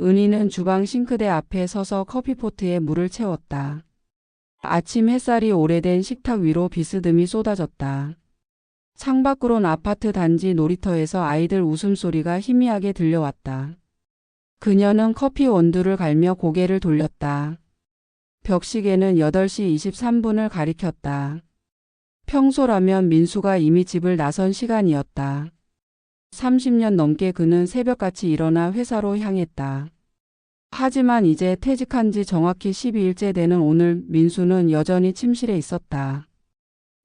은희는 주방 싱크대 앞에 서서 커피포트에 물을 채웠다. 아침 햇살이 오래된 식탁 위로 비스듬히 쏟아졌다. 창밖으론 아파트 단지 놀이터에서 아이들 웃음소리가 희미하게 들려왔다. 그녀는 커피 원두를 갈며 고개를 돌렸다. 벽시계는 8시 23분을 가리켰다. 평소라면 민수가 이미 집을 나선 시간이었다. 30년 넘게 그는 새벽같이 일어나 회사로 향했다. 하지만 이제 퇴직한 지 정확히 12일째 되는 오늘 민수는 여전히 침실에 있었다.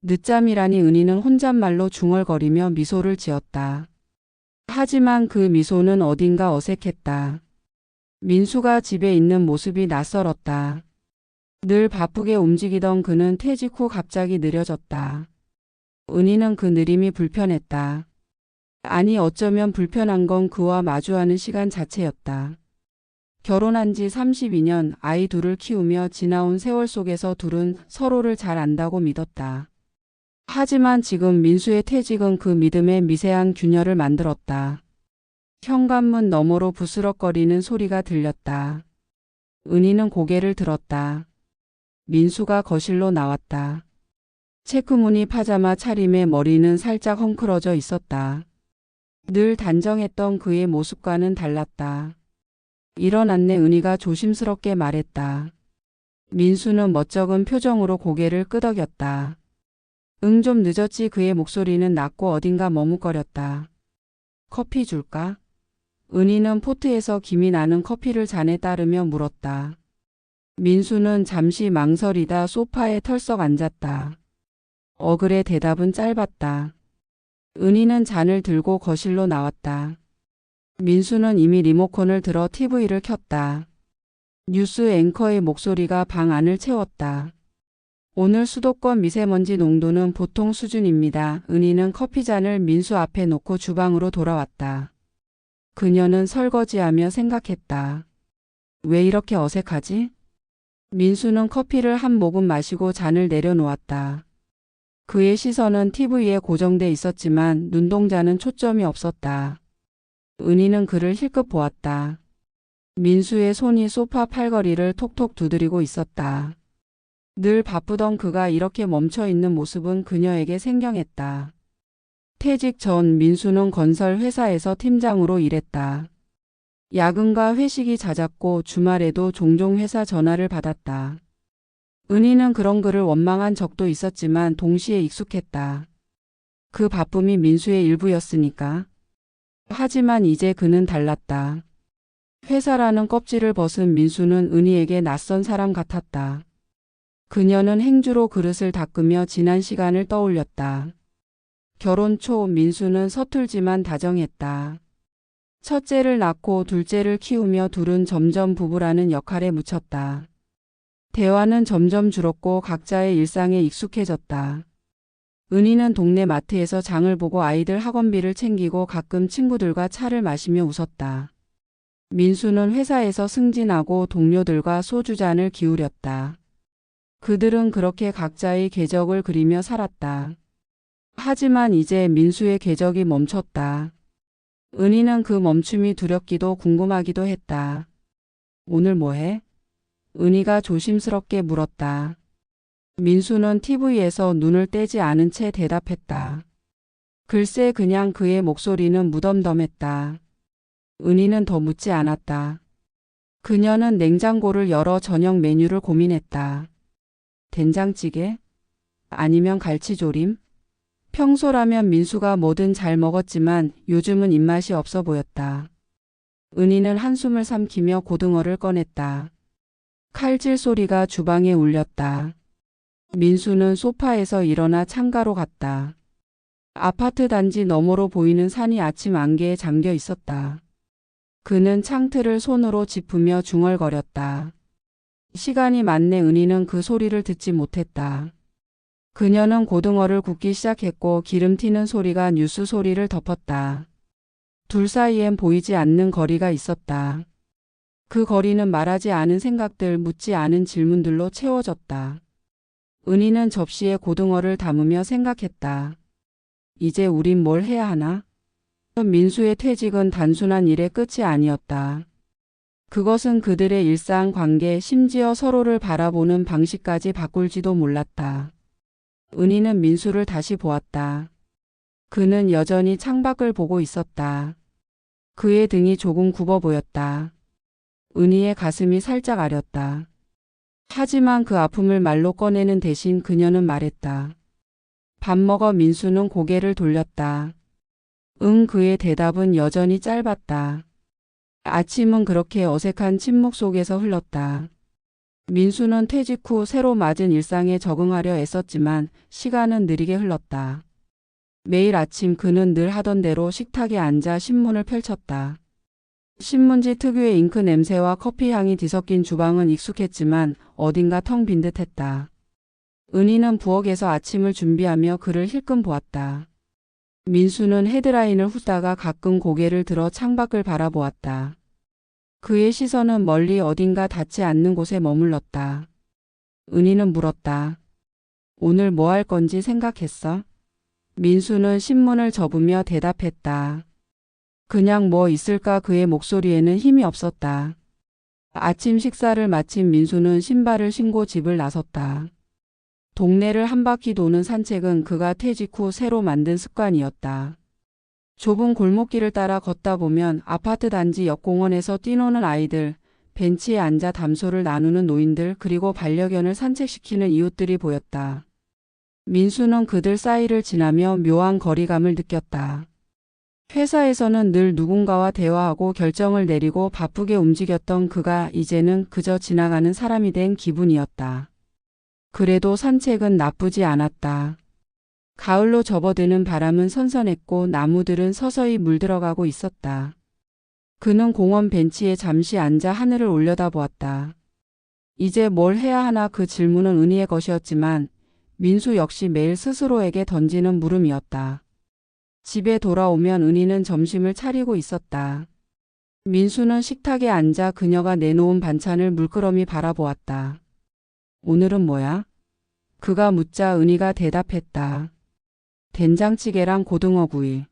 늦잠이라니 은희는 혼잣말로 중얼거리며 미소를 지었다. 하지만 그 미소는 어딘가 어색했다. 민수가 집에 있는 모습이 낯설었다. 늘 바쁘게 움직이던 그는 퇴직 후 갑자기 느려졌다. 은희는 그 느림이 불편했다. 아니 어쩌면 불편한 건 그와 마주하는 시간 자체였다. 결혼한 지 32년 아이 둘을 키우며 지나온 세월 속에서 둘은 서로를 잘 안다고 믿었다. 하지만 지금 민수의 퇴직은 그 믿음에 미세한 균열을 만들었다. 현관문 너머로 부스럭거리는 소리가 들렸다. 은희는 고개를 들었다. 민수가 거실로 나왔다. 체크무늬 파자마 차림에 머리는 살짝 헝클어져 있었다. 늘 단정했던 그의 모습과는 달랐다. 일어났네 은희가 조심스럽게 말했다. 민수는 멋쩍은 표정으로 고개를 끄덕였다. 응 좀 늦었지 그의 목소리는 낮고 어딘가 머뭇거렸다. 커피 줄까? 은희는 포트에서 김이 나는 커피를 잔에 따르며 물었다. 민수는 잠시 망설이다 소파에 털썩 앉았다. 어글의 대답은 짧았다. 은희는 잔을 들고 거실로 나왔다. 민수는 이미 리모컨을 들어 TV를 켰다. 뉴스 앵커의 목소리가 방 안을 채웠다. 오늘 수도권 미세먼지 농도는 보통 수준입니다. 은희는 커피잔을 민수 앞에 놓고 주방으로 돌아왔다. 그녀는 설거지하며 생각했다. 왜 이렇게 어색하지? 민수는 커피를 한 모금 마시고 잔을 내려놓았다. 그의 시선은 TV에 고정돼 있었지만 눈동자는 초점이 없었다. 은희는 그를 힐끗 보았다. 민수의 손이 소파 팔걸이를 톡톡 두드리고 있었다. 늘 바쁘던 그가 이렇게 멈춰 있는 모습은 그녀에게 생경했다. 퇴직 전 민수는 건설 회사에서 팀장으로 일했다. 야근과 회식이 잦았고 주말에도 종종 회사 전화를 받았다. 은희는 그런 그를 원망한 적도 있었지만 동시에 익숙했다. 그 바쁨이 민수의 일부였으니까. 하지만 이제 그는 달랐다. 회사라는 껍질을 벗은 민수는 은희에게 낯선 사람 같았다. 그녀는 행주로 그릇을 닦으며 지난 시간을 떠올렸다. 결혼 초 민수는 서툴지만 다정했다. 첫째를 낳고 둘째를 키우며 둘은 점점 부부라는 역할에 묻혔다. 대화는 점점 줄었고 각자의 일상에 익숙해졌다. 은희는 동네 마트에서 장을 보고 아이들 학원비를 챙기고 가끔 친구들과 차를 마시며 웃었다. 민수는 회사에서 승진하고 동료들과 소주잔을 기울였다. 그들은 그렇게 각자의 궤적을 그리며 살았다. 하지만 이제 민수의 궤적이 멈췄다. 은희는 그 멈춤이 두렵기도 궁금하기도 했다. 오늘 뭐 해? 은희가 조심스럽게 물었다. 민수는 TV에서 눈을 떼지 않은 채 대답했다. 글쎄 그냥 그의 목소리는 무덤덤했다. 은희는 더 묻지 않았다. 그녀는 냉장고를 열어 저녁 메뉴를 고민했다. 된장찌개? 아니면 갈치조림? 평소라면 민수가 뭐든 잘 먹었지만 요즘은 입맛이 없어 보였다. 은희는 한숨을 삼키며 고등어를 꺼냈다. 칼질 소리가 주방에 울렸다. 민수는 소파에서 일어나 창가로 갔다. 아파트 단지 너머로 보이는 산이 아침 안개에 잠겨 있었다. 그는 창틀을 손으로 짚으며 중얼거렸다. 시간이 맞네 은희는 그 소리를 듣지 못했다. 그녀는 고등어를 굽기 시작했고 기름 튀는 소리가 뉴스 소리를 덮었다. 둘 사이엔 보이지 않는 거리가 있었다. 그 거리는 말하지 않은 생각들, 묻지 않은 질문들로 채워졌다. 은희는 접시에 고등어를 담으며 생각했다. 이제 우린 뭘 해야 하나? 민수의 퇴직은 단순한 일의 끝이 아니었다. 그것은 그들의 일상 관계, 심지어 서로를 바라보는 방식까지 바꿀지도 몰랐다. 은희는 민수를 다시 보았다. 그는 여전히 창밖을 보고 있었다. 그의 등이 조금 굽어 보였다. 은희의 가슴이 살짝 아렸다. 하지만 그 아픔을 말로 꺼내는 대신 그녀는 말했다. 밥 먹어 민수는 고개를 돌렸다. 응 그의 대답은 여전히 짧았다. 아침은 그렇게 어색한 침묵 속에서 흘렀다. 민수는 퇴직 후 새로 맞은 일상에 적응하려 애썼지만 시간은 느리게 흘렀다. 매일 아침 그는 늘 하던 대로 식탁에 앉아 신문을 펼쳤다. 신문지 특유의 잉크 냄새와 커피 향이 뒤섞인 주방은 익숙했지만 어딘가 텅 빈 듯했다. 은희는 부엌에서 아침을 준비하며 그를 힐끔 보았다. 민수는 헤드라인을 훑다가 가끔 고개를 들어 창밖을 바라보았다. 그의 시선은 멀리 어딘가 닿지 않는 곳에 머물렀다. 은희는 물었다. 오늘 뭐 할 건지 생각했어? 민수는 신문을 접으며 대답했다. 그냥 뭐 있을까 그의 목소리에는 힘이 없었다. 아침 식사를 마친 민수는 신발을 신고 집을 나섰다. 동네를 한 바퀴 도는 산책은 그가 퇴직 후 새로 만든 습관이었다. 좁은 골목길을 따라 걷다 보면 아파트 단지 옆 공원에서 뛰노는 아이들, 벤치에 앉아 담소를 나누는 노인들 그리고 반려견을 산책시키는 이웃들이 보였다. 민수는 그들 사이를 지나며 묘한 거리감을 느꼈다. 회사에서는 늘 누군가와 대화하고 결정을 내리고 바쁘게 움직였던 그가 이제는 그저 지나가는 사람이 된 기분이었다. 그래도 산책은 나쁘지 않았다. 가을로 접어드는 바람은 선선했고 나무들은 서서히 물들어가고 있었다. 그는 공원 벤치에 잠시 앉아 하늘을 올려다보았다. 이제 뭘 해야 하나 그 질문은 은희의 것이었지만 민수 역시 매일 스스로에게 던지는 물음이었다. 집에 돌아오면 은희는 점심을 차리고 있었다. 민수는 식탁에 앉아 그녀가 내놓은 반찬을 물끄러미 바라보았다. 오늘은 뭐야? 그가 묻자 은희가 대답했다. 된장찌개랑 고등어구이.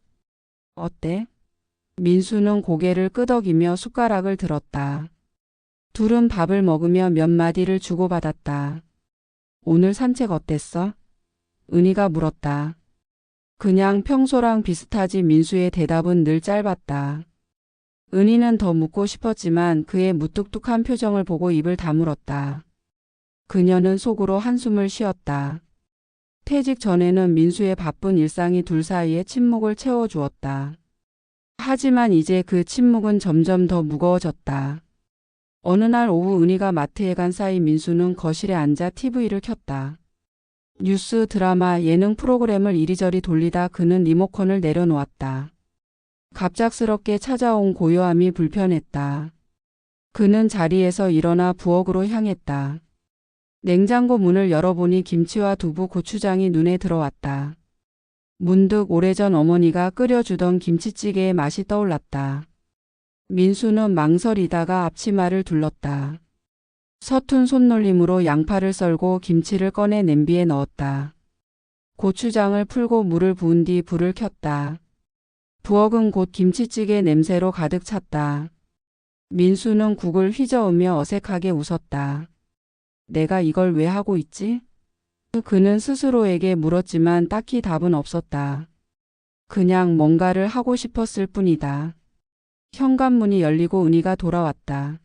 어때? 민수는 고개를 끄덕이며 숟가락을 들었다. 둘은 밥을 먹으며 몇 마디를 주고받았다. 오늘 산책 어땠어? 은희가 물었다. 그냥 평소랑 비슷하지 민수의 대답은 늘 짧았다. 은희는 더 묻고 싶었지만 그의 무뚝뚝한 표정을 보고 입을 다물었다. 그녀는 속으로 한숨을 쉬었다. 퇴직 전에는 민수의 바쁜 일상이 둘 사이에 침묵을 채워주었다. 하지만 이제 그 침묵은 점점 더 무거워졌다. 어느 날 오후 은희가 마트에 간 사이 민수는 거실에 앉아 TV를 켰다. 뉴스, 드라마, 예능 프로그램을 이리저리 돌리다 그는 리모컨을 내려놓았다. 갑작스럽게 찾아온 고요함이 불편했다. 그는 자리에서 일어나 부엌으로 향했다. 냉장고 문을 열어보니 김치와 두부, 고추장이 눈에 들어왔다. 문득 오래전 어머니가 끓여주던 김치찌개의 맛이 떠올랐다. 민수는 망설이다가 앞치마를 둘렀다. 서툰 손놀림으로 양파를 썰고 김치를 꺼내 냄비에 넣었다. 고추장을 풀고 물을 부은 뒤 불을 켰다. 부엌은 곧 김치찌개 냄새로 가득 찼다. 민수는 국을 휘저으며 어색하게 웃었다. 내가 이걸 왜 하고 있지? 그는 스스로에게 물었지만 딱히 답은 없었다. 그냥 뭔가를 하고 싶었을 뿐이다. 현관문이 열리고 은희가 돌아왔다.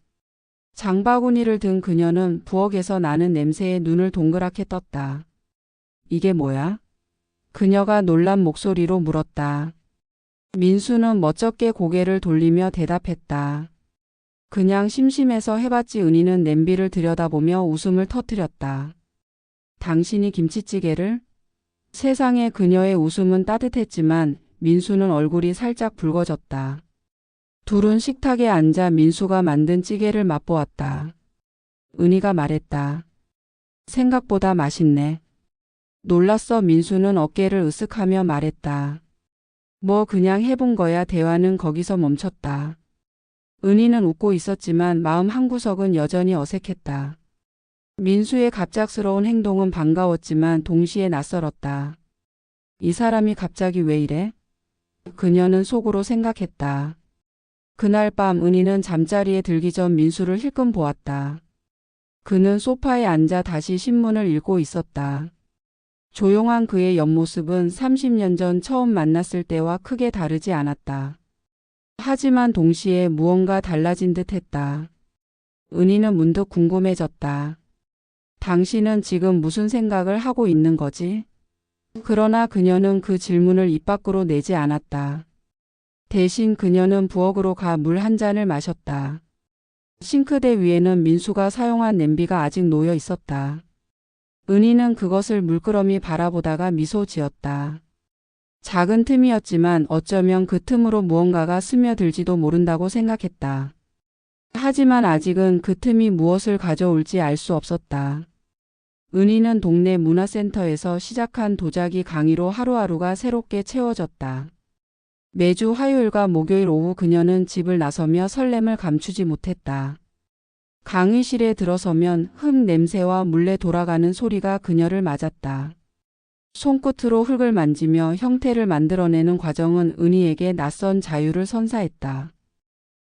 장바구니를 든 그녀는 부엌에서 나는 냄새에 눈을 동그랗게 떴다. 이게 뭐야? 그녀가 놀란 목소리로 물었다. 민수는 멋쩍게 고개를 돌리며 대답했다. 그냥 심심해서 해봤지 은희는 냄비를 들여다보며 웃음을 터뜨렸다. 당신이 김치찌개를? 세상에 그녀의 웃음은 따뜻했지만 민수는 얼굴이 살짝 붉어졌다. 둘은 식탁에 앉아 민수가 만든 찌개를 맛보았다. 은희가 말했다. 생각보다 맛있네. 놀랐어 민수는 어깨를 으쓱하며 말했다. 뭐 그냥 해본 거야 대화는 거기서 멈췄다. 은희는 웃고 있었지만 마음 한구석은 여전히 어색했다. 민수의 갑작스러운 행동은 반가웠지만 동시에 낯설었다. 이 사람이 갑자기 왜 이래? 그녀는 속으로 생각했다. 그날 밤 은희는 잠자리에 들기 전 민수를 힐끔 보았다. 그는 소파에 앉아 다시 신문을 읽고 있었다. 조용한 그의 옆모습은 30년 전 처음 만났을 때와 크게 다르지 않았다. 하지만 동시에 무언가 달라진 듯 했다. 은희는 문득 궁금해졌다. 당신은 지금 무슨 생각을 하고 있는 거지? 그러나 그녀는 그 질문을 입 밖으로 내지 않았다. 대신 그녀는 부엌으로 가 물 한 잔을 마셨다. 싱크대 위에는 민수가 사용한 냄비가 아직 놓여 있었다. 은희는 그것을 물끄러미 바라보다가 미소 지었다. 작은 틈이었지만 어쩌면 그 틈으로 무언가가 스며들지도 모른다고 생각했다. 하지만 아직은 그 틈이 무엇을 가져올지 알 수 없었다. 은희는 동네 문화센터에서 시작한 도자기 강의로 하루하루가 새롭게 채워졌다. 매주 화요일과 목요일 오후 그녀는 집을 나서며 설렘을 감추지 못했다. 강의실에 들어서면 흙 냄새와 물레 돌아가는 소리가 그녀를 맞았다. 손끝으로 흙을 만지며 형태를 만들어내는 과정은 은희에게 낯선 자유를 선사했다.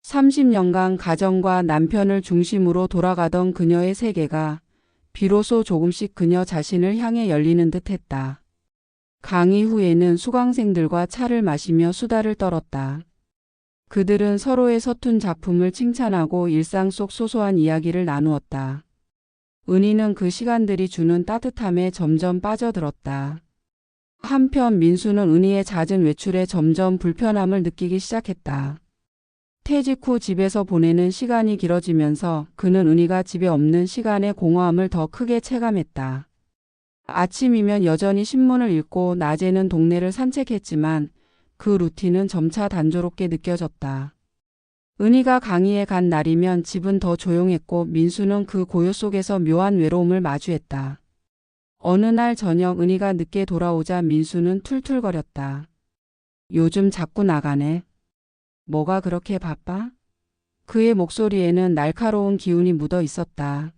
30년간 가정과 남편을 중심으로 돌아가던 그녀의 세계가 비로소 조금씩 그녀 자신을 향해 열리는 듯 했다. 강의 후에는 수강생들과 차를 마시며 수다를 떨었다. 그들은 서로의 서툰 작품을 칭찬하고 일상 속 소소한 이야기를 나누었다. 은희는 그 시간들이 주는 따뜻함에 점점 빠져들었다. 한편 민수는 은희의 잦은 외출에 점점 불편함을 느끼기 시작했다. 퇴직 후 집에서 보내는 시간이 길어지면서 그는 은희가 집에 없는 시간의 공허함을 더 크게 체감했다. 아침이면 여전히 신문을 읽고 낮에는 동네를 산책했지만 그 루틴은 점차 단조롭게 느껴졌다. 은희가 강의에 간 날이면 집은 더 조용했고 민수는 그 고요 속에서 묘한 외로움을 마주했다. 어느 날 저녁 은희가 늦게 돌아오자 민수는 툴툴거렸다. 요즘 자꾸 나가네. 뭐가 그렇게 바빠? 그의 목소리에는 날카로운 기운이 묻어 있었다.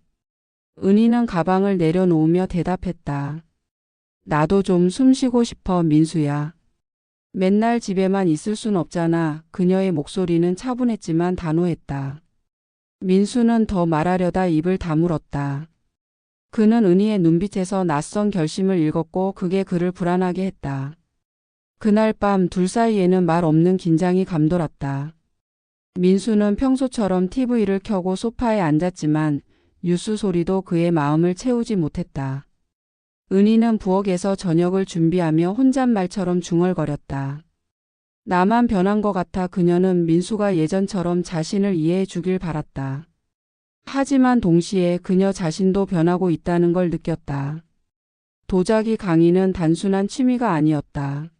은희는 가방을 내려놓으며 대답했다. 나도 좀 숨 쉬고 싶어, 민수야. 맨날 집에만 있을 순 없잖아. 그녀의 목소리는 차분했지만 단호했다. 민수는 더 말하려다 입을 다물었다. 그는 은희의 눈빛에서 낯선 결심을 읽었고 그게 그를 불안하게 했다. 그날 밤 둘 사이에는 말 없는 긴장이 감돌았다. 민수는 평소처럼 TV를 켜고 소파에 앉았지만 뉴스 소리도 그의 마음을 채우지 못했다. 은희는 부엌에서 저녁을 준비하며 혼잣말처럼 중얼거렸다. 나만 변한 것 같아 그녀는 민수가 예전처럼 자신을 이해해 주길 바랐다. 하지만 동시에 그녀 자신도 변하고 있다는 걸 느꼈다. 도자기 강의는 단순한 취미가 아니었다.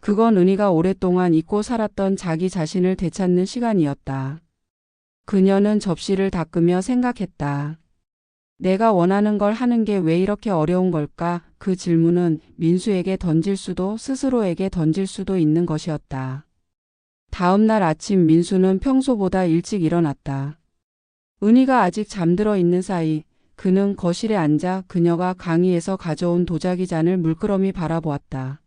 그건 은희가 오랫동안 잊고 살았던 자기 자신을 되찾는 시간이었다. 그녀는 접시를 닦으며 생각했다. 내가 원하는 걸 하는 게 왜 이렇게 어려운 걸까? 그 질문은 민수에게 던질 수도 스스로에게 던질 수도 있는 것이었다. 다음 날 아침 민수는 평소보다 일찍 일어났다. 은희가 아직 잠들어 있는 사이 그는 거실에 앉아 그녀가 강의에서 가져온 도자기 잔을 물끄러미 바라보았다.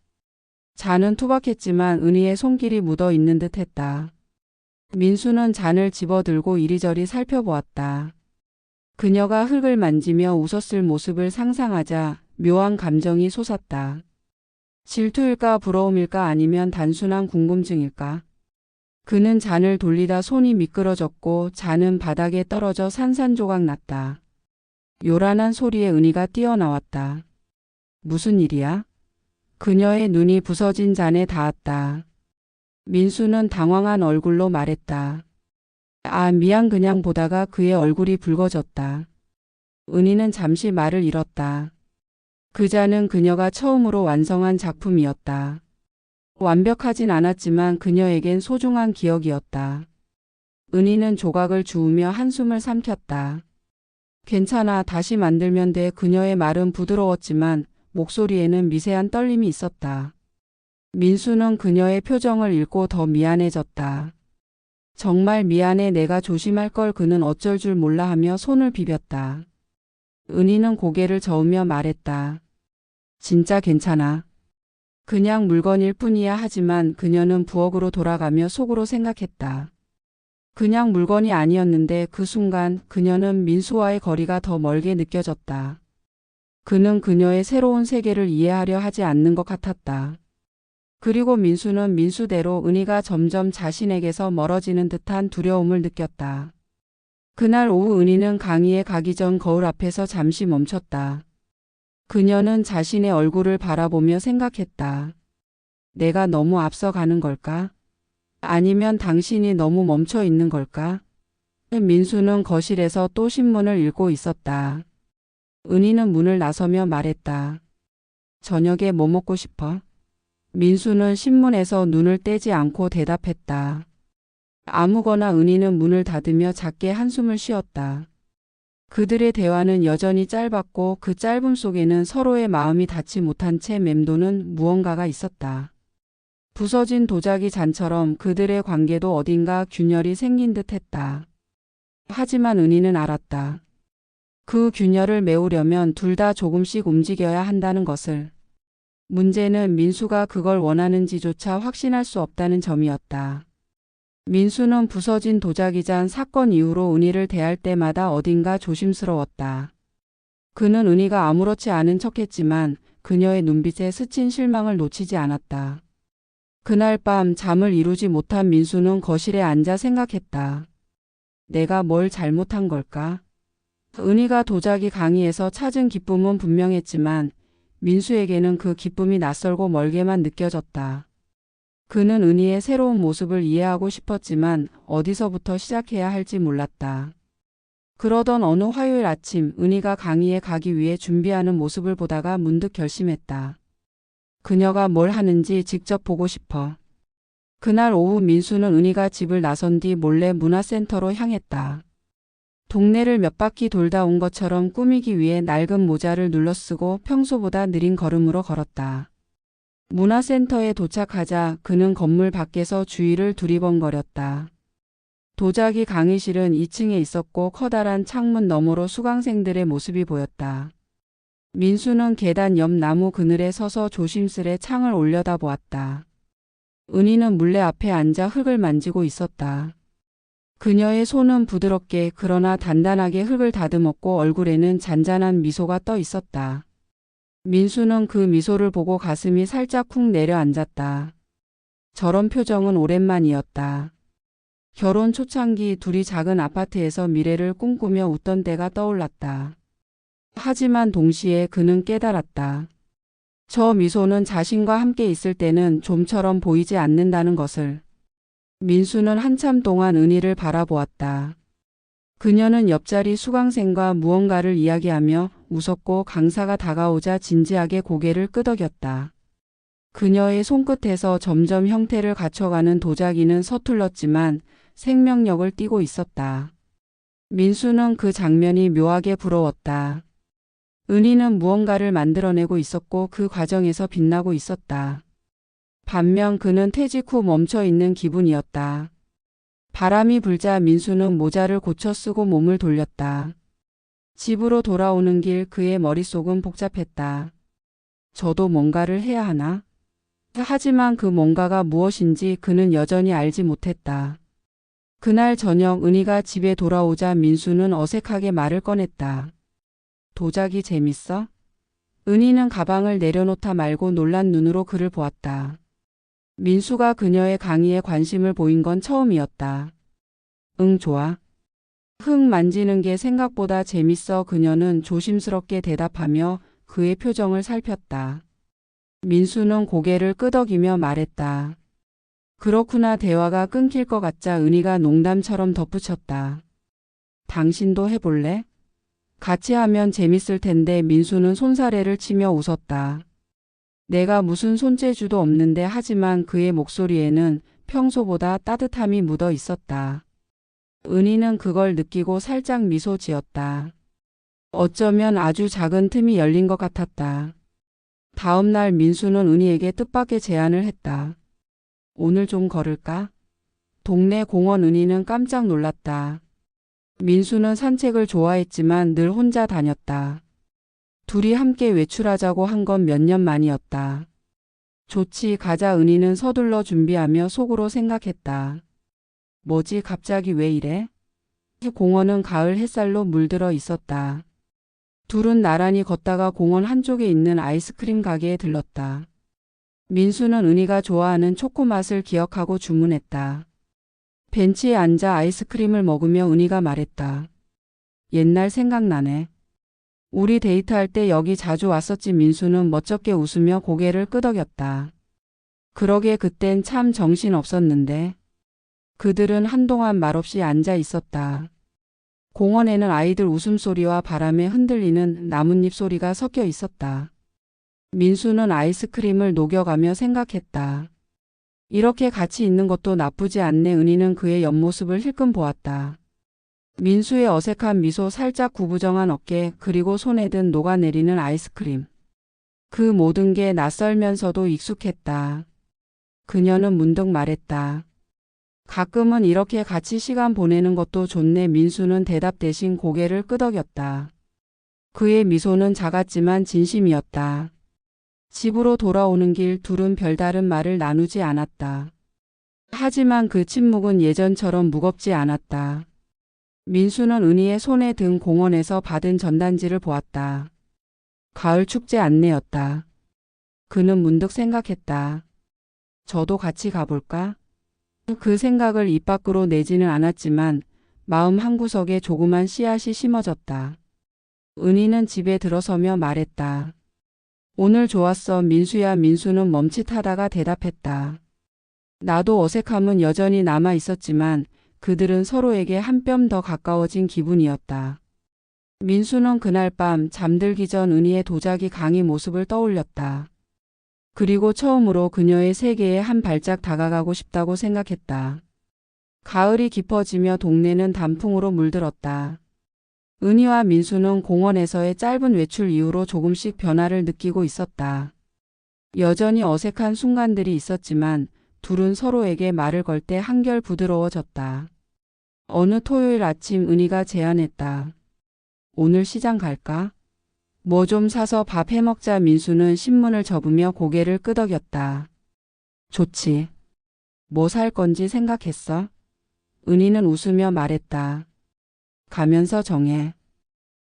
잔은 투박했지만 은희의 손길이 묻어 있는 듯 했다. 민수는 잔을 집어들고 이리저리 살펴보았다. 그녀가 흙을 만지며 웃었을 모습을 상상하자 묘한 감정이 솟았다. 질투일까 부러움일까 아니면 단순한 궁금증일까? 그는 잔을 돌리다 손이 미끄러졌고 잔은 바닥에 떨어져 산산조각 났다. 요란한 소리에 은희가 뛰어나왔다. 무슨 일이야? 그녀의 눈이 부서진 잔에 닿았다. 민수는 당황한 얼굴로 말했다. 아, 미안 그냥 보다가 그의 얼굴이 붉어졌다. 은희는 잠시 말을 잃었다. 그 잔은 그녀가 처음으로 완성한 작품이었다. 완벽하진 않았지만 그녀에겐 소중한 기억이었다. 은희는 조각을 주우며 한숨을 삼켰다. 괜찮아, 다시 만들면 돼. 그녀의 말은 부드러웠지만 목소리에는 미세한 떨림이 있었다. 민수는 그녀의 표정을 읽고 더 미안해졌다. 정말 미안해 내가 조심할 걸 그는 어쩔 줄 몰라 하며 손을 비볐다. 은희는 고개를 저으며 말했다. 진짜 괜찮아. 그냥 물건일 뿐이야 하지만 그녀는 부엌으로 돌아가며 속으로 생각했다. 그냥 물건이 아니었는데 그 순간 그녀는 민수와의 거리가 더 멀게 느껴졌다. 그는 그녀의 새로운 세계를 이해하려 하지 않는 것 같았다. 그리고 민수는 민수대로 은희가 점점 자신에게서 멀어지는 듯한 두려움을 느꼈다. 그날 오후 은희는 강의에 가기 전 거울 앞에서 잠시 멈췄다. 그녀는 자신의 얼굴을 바라보며 생각했다. 내가 너무 앞서가는 걸까? 아니면 당신이 너무 멈춰 있는 걸까? 민수는 거실에서 또 신문을 읽고 있었다. 은희는 문을 나서며 말했다. 저녁에 뭐 먹고 싶어? 민수는 신문에서 눈을 떼지 않고 대답했다. 아무거나 은희는 문을 닫으며 작게 한숨을 쉬었다. 그들의 대화는 여전히 짧았고 그 짧음 속에는 서로의 마음이 닿지 못한 채 맴도는 무언가가 있었다. 부서진 도자기 잔처럼 그들의 관계도 어딘가 균열이 생긴 듯 했다. 하지만 은희는 알았다. 그 균열을 메우려면 둘 다 조금씩 움직여야 한다는 것을. 문제는 민수가 그걸 원하는지조차 확신할 수 없다는 점이었다. 민수는 부서진 도자기잔 사건 이후로 은희를 대할 때마다 어딘가 조심스러웠다. 그는 은희가 아무렇지 않은 척했지만 그녀의 눈빛에 스친 실망을 놓치지 않았다. 그날 밤 잠을 이루지 못한 민수는 거실에 앉아 생각했다. 내가 뭘 잘못한 걸까? 은희가 도자기 강의에서 찾은 기쁨은 분명했지만 민수에게는 그 기쁨이 낯설고 멀게만 느껴졌다. 그는 은희의 새로운 모습을 이해하고 싶었지만 어디서부터 시작해야 할지 몰랐다. 그러던 어느 화요일 아침 은희가 강의에 가기 위해 준비하는 모습을 보다가 문득 결심했다. 그녀가 뭘 하는지 직접 보고 싶어. 그날 오후 민수는 은희가 집을 나선 뒤 몰래 문화센터로 향했다. 동네를 몇 바퀴 돌다 온 것처럼 꾸미기 위해 낡은 모자를 눌러쓰고 평소보다 느린 걸음으로 걸었다. 문화센터에 도착하자 그는 건물 밖에서 주위를 두리번거렸다. 도자기 강의실은 2층에 있었고 커다란 창문 너머로 수강생들의 모습이 보였다. 민수는 계단 옆 나무 그늘에 서서 조심스레 창을 올려다 보았다. 은희는 물레 앞에 앉아 흙을 만지고 있었다. 그녀의 손은 부드럽게 그러나 단단하게 흙을 다듬었고 얼굴에는 잔잔한 미소가 떠 있었다. 민수는 그 미소를 보고 가슴이 살짝 쿵 내려앉았다. 저런 표정은 오랜만이었다. 결혼 초창기 둘이 작은 아파트에서 미래를 꿈꾸며 웃던 때가 떠올랐다. 하지만 동시에 그는 깨달았다. 저 미소는 자신과 함께 있을 때는 좀처럼 보이지 않는다는 것을. 민수는 한참 동안 은희를 바라보았다. 그녀는 옆자리 수강생과 무언가를 이야기하며 웃었고 강사가 다가오자 진지하게 고개를 끄덕였다. 그녀의 손끝에서 점점 형태를 갖춰가는 도자기는 서툴렀지만 생명력을 띠고 있었다. 민수는 그 장면이 묘하게 부러웠다. 은희는 무언가를 만들어내고 있었고 그 과정에서 빛나고 있었다. 반면 그는 퇴직 후 멈춰 있는 기분이었다. 바람이 불자 민수는 모자를 고쳐 쓰고 몸을 돌렸다. 집으로 돌아오는 길 그의 머릿속은 복잡했다. 저도 뭔가를 해야 하나? 하지만 그 뭔가가 무엇인지 그는 여전히 알지 못했다. 그날 저녁 은희가 집에 돌아오자 민수는 어색하게 말을 꺼냈다. 도자기 재밌어? 은희는 가방을 내려놓다 말고 놀란 눈으로 그를 보았다. 민수가 그녀의 강의에 관심을 보인 건 처음이었다. 응, 좋아. 흙 만지는 게 생각보다 재밌어 그녀는 조심스럽게 대답하며 그의 표정을 살폈다. 민수는 고개를 끄덕이며 말했다. 그렇구나 대화가 끊길 것 같자 은희가 농담처럼 덧붙였다. 당신도 해볼래? 같이 하면 재밌을 텐데 민수는 손사래를 치며 웃었다. 내가 무슨 손재주도 없는데 하지만 그의 목소리에는 평소보다 따뜻함이 묻어 있었다. 은희는 그걸 느끼고 살짝 미소 지었다. 어쩌면 아주 작은 틈이 열린 것 같았다. 다음 날 민수는 은희에게 뜻밖의 제안을 했다. 오늘 좀 걸을까? 동네 공원 은희는 깜짝 놀랐다. 민수는 산책을 좋아했지만 늘 혼자 다녔다. 둘이 함께 외출하자고 한 건 몇 년 만이었다. 좋지 가자 은희는 서둘러 준비하며 속으로 생각했다. 뭐지 갑자기 왜 이래? 공원은 가을 햇살로 물들어 있었다. 둘은 나란히 걷다가 공원 한쪽에 있는 아이스크림 가게에 들렀다. 민수는 은희가 좋아하는 초코 맛을 기억하고 주문했다. 벤치에 앉아 아이스크림을 먹으며 은희가 말했다. 옛날 생각나네. 우리 데이트할 때 여기 자주 왔었지 민수는 멋쩍게 웃으며 고개를 끄덕였다. 그러게 그땐 참 정신 없었는데. 그들은 한동안 말없이 앉아 있었다. 공원에는 아이들 웃음소리와 바람에 흔들리는 나뭇잎 소리가 섞여 있었다. 민수는 아이스크림을 녹여가며 생각했다. 이렇게 같이 있는 것도 나쁘지 않네 은희는 그의 옆모습을 힐끔 보았다. 민수의 어색한 미소 살짝 구부정한 어깨 그리고 손에 든 녹아내리는 아이스크림. 그 모든 게 낯설면서도 익숙했다. 그녀는 문득 말했다. 가끔은 이렇게 같이 시간 보내는 것도 좋네 민수는 대답 대신 고개를 끄덕였다. 그의 미소는 작았지만 진심이었다. 집으로 돌아오는 길 둘은 별다른 말을 나누지 않았다. 하지만 그 침묵은 예전처럼 무겁지 않았다. 민수는 은희의 손에 든 공원에서 받은 전단지를 보았다. 가을 축제 안내였다. 그는 문득 생각했다. 저도 같이 가볼까? 그 생각을 입 밖으로 내지는 않았지만 마음 한구석에 조그만 씨앗이 심어졌다. 은희는 집에 들어서며 말했다. 오늘 좋았어 민수야 민수는 멈칫하다가 대답했다. 나도 어색함은 여전히 남아 있었지만 그들은 서로에게 한 뼘 더 가까워진 기분이었다. 민수는 그날 밤 잠들기 전 은희의 도자기 강의 모습을 떠올렸다. 그리고 처음으로 그녀의 세계에 한 발짝 다가가고 싶다고 생각했다. 가을이 깊어지며 동네는 단풍으로 물들었다. 은희와 민수는 공원에서의 짧은 외출 이후로 조금씩 변화를 느끼고 있었다. 여전히 어색한 순간들이 있었지만 둘은 서로에게 말을 걸 때 한결 부드러워졌다. 어느 토요일 아침 은희가 제안했다. 오늘 시장 갈까? 뭐 좀 사서 밥 해먹자 민수는 신문을 접으며 고개를 끄덕였다. 좋지. 뭐 살 건지 생각했어? 은희는 웃으며 말했다. 가면서 정해.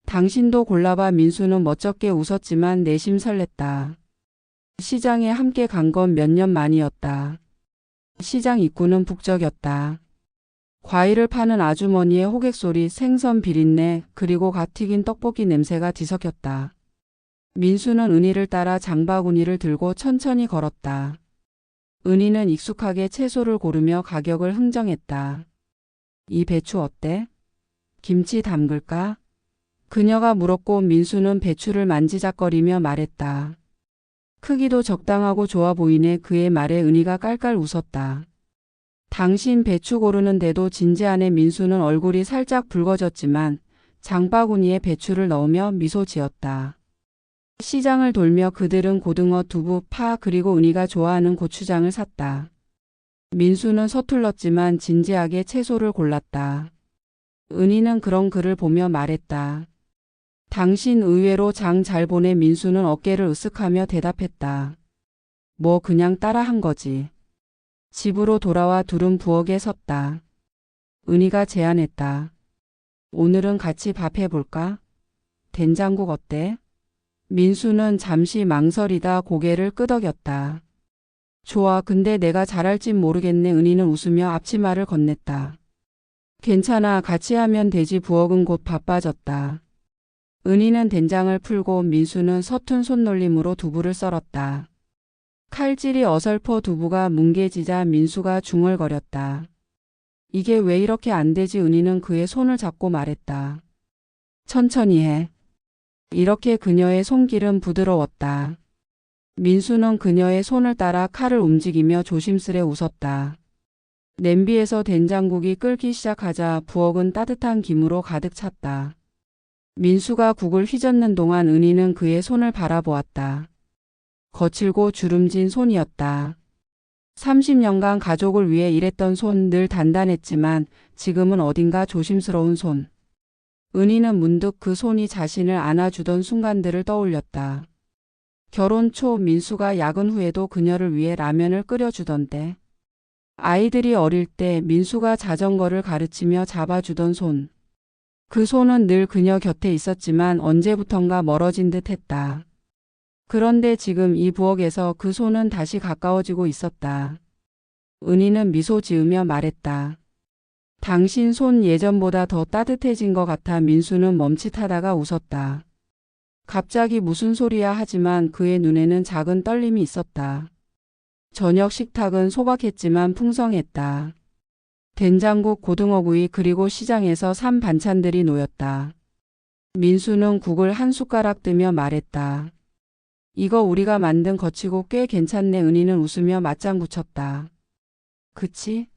당신도 골라봐 민수는 멋쩍게 웃었지만 내심 설렜다. 시장에 함께 간 건 몇 년 만이었다. 시장 입구는 북적였다. 과일을 파는 아주머니의 호객 소리, 생선 비린내, 그리고 갓 튀긴 떡볶이 냄새가 뒤섞였다. 민수는 은희를 따라 장바구니를 들고 천천히 걸었다. 은희는 익숙하게 채소를 고르며 가격을 흥정했다. 이 배추 어때? 김치 담글까? 그녀가 물었고 민수는 배추를 만지작거리며 말했다. 크기도 적당하고 좋아 보이네 그의 말에 은희가 깔깔 웃었다. 당신 배추 고르는데도 진지한의 민수는 얼굴이 살짝 붉어졌지만 장바구니에 배추를 넣으며 미소 지었다. 시장을 돌며 그들은 고등어, 두부, 파 그리고 은희가 좋아하는 고추장을 샀다. 민수는 서툴렀지만 진지하게 채소를 골랐다. 은희는 그런 그를 보며 말했다. 당신 의외로 장 잘 보내 민수는 어깨를 으쓱하며 대답했다. 뭐 그냥 따라 한 거지. 집으로 돌아와 둘은 부엌에 섰다. 은희가 제안했다. 오늘은 같이 밥 해볼까? 된장국 어때? 민수는 잠시 망설이다 고개를 끄덕였다. 좋아, 근데 내가 잘할진 모르겠네. 은희는 웃으며 앞치마를 건넸다. 괜찮아, 같이 하면 되지. 부엌은 곧 바빠졌다. 은희는 된장을 풀고 민수는 서툰 손놀림으로 두부를 썰었다. 칼질이 어설퍼 두부가 뭉개지자 민수가 중얼거렸다. 이게 왜 이렇게 안 되지? 은희는 그의 손을 잡고 말했다. 천천히 해. 이렇게 그녀의 손길은 부드러웠다. 민수는 그녀의 손을 따라 칼을 움직이며 조심스레 웃었다. 냄비에서 된장국이 끓기 시작하자 부엌은 따뜻한 김으로 가득 찼다. 민수가 국을 휘젓는 동안 은희는 그의 손을 바라보았다. 거칠고 주름진 손이었다. 30년간 가족을 위해 일했던 손 늘 단단했지만 지금은 어딘가 조심스러운 손. 은희는 문득 그 손이 자신을 안아주던 순간들을 떠올렸다. 결혼 초 민수가 야근 후에도 그녀를 위해 라면을 끓여주던데. 아이들이 어릴 때 민수가 자전거를 가르치며 잡아주던 손. 그 손은 늘 그녀 곁에 있었지만 언제부턴가 멀어진 듯 했다. 그런데 지금 이 부엌에서 그 손은 다시 가까워지고 있었다. 은희는 미소 지으며 말했다. 당신 손 예전보다 더 따뜻해진 것 같아 민수는 멈칫하다가 웃었다. 갑자기 무슨 소리야 하지만 그의 눈에는 작은 떨림이 있었다. 저녁 식탁은 소박했지만 풍성했다. 된장국, 고등어구이 그리고 시장에서 산 반찬들이 놓였다. 민수는 국을 한 숟가락 뜨며 말했다. 이거 우리가 만든 거치고 꽤 괜찮네 은희는 웃으며 맞장 붙였다. 그치?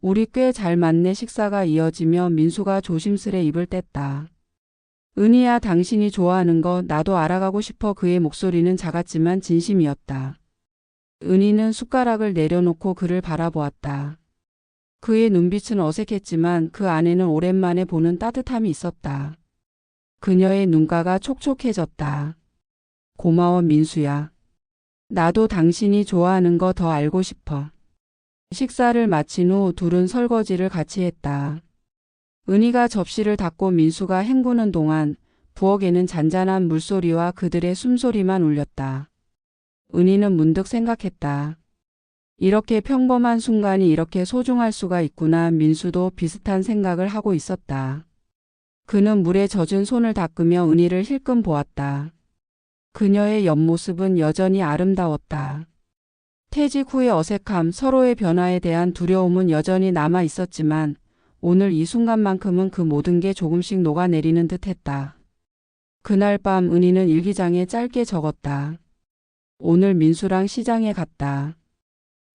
우리 꽤 잘 맞네 식사가 이어지며 민수가 조심스레 입을 뗐다. 은희야 당신이 좋아하는 거 나도 알아가고 싶어 그의 목소리는 작았지만 진심이었다. 은희는 숟가락을 내려놓고 그를 바라보았다. 그의 눈빛은 어색했지만 그 안에는 오랜만에 보는 따뜻함이 있었다. 그녀의 눈가가 촉촉해졌다. 고마워 민수야. 나도 당신이 좋아하는 거 더 알고 싶어. 식사를 마친 후 둘은 설거지를 같이 했다. 은희가 접시를 닫고 민수가 헹구는 동안 부엌에는 잔잔한 물소리와 그들의 숨소리만 울렸다. 은희는 문득 생각했다. 이렇게 평범한 순간이 이렇게 소중할 수가 있구나 민수도 비슷한 생각을 하고 있었다. 그는 물에 젖은 손을 닦으며 은희를 힐끔 보았다. 그녀의 옆모습은 여전히 아름다웠다. 퇴직 후의 어색함, 서로의 변화에 대한 두려움은 여전히 남아 있었지만 오늘 이 순간만큼은 그 모든 게 조금씩 녹아내리는 듯 했다. 그날 밤 은희는 일기장에 짧게 적었다. 오늘 민수랑 시장에 갔다.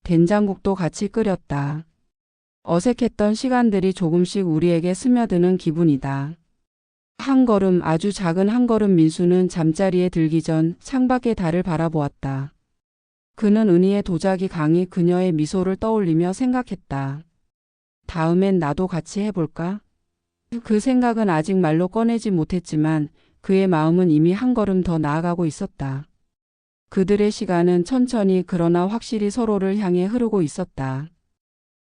된장국도 같이 끓였다. 어색했던 시간들이 조금씩 우리에게 스며드는 기분이다. 한 걸음 아주 작은 한 걸음 민수는 잠자리에 들기 전 창밖의 달을 바라보았다. 그는 은희의 도자기 강이 그녀의 미소를 떠올리며 생각했다. 다음엔 나도 같이 해볼까? 그 생각은 아직 말로 꺼내지 못했지만 그의 마음은 이미 한 걸음 더 나아가고 있었다. 그들의 시간은 천천히 그러나 확실히 서로를 향해 흐르고 있었다.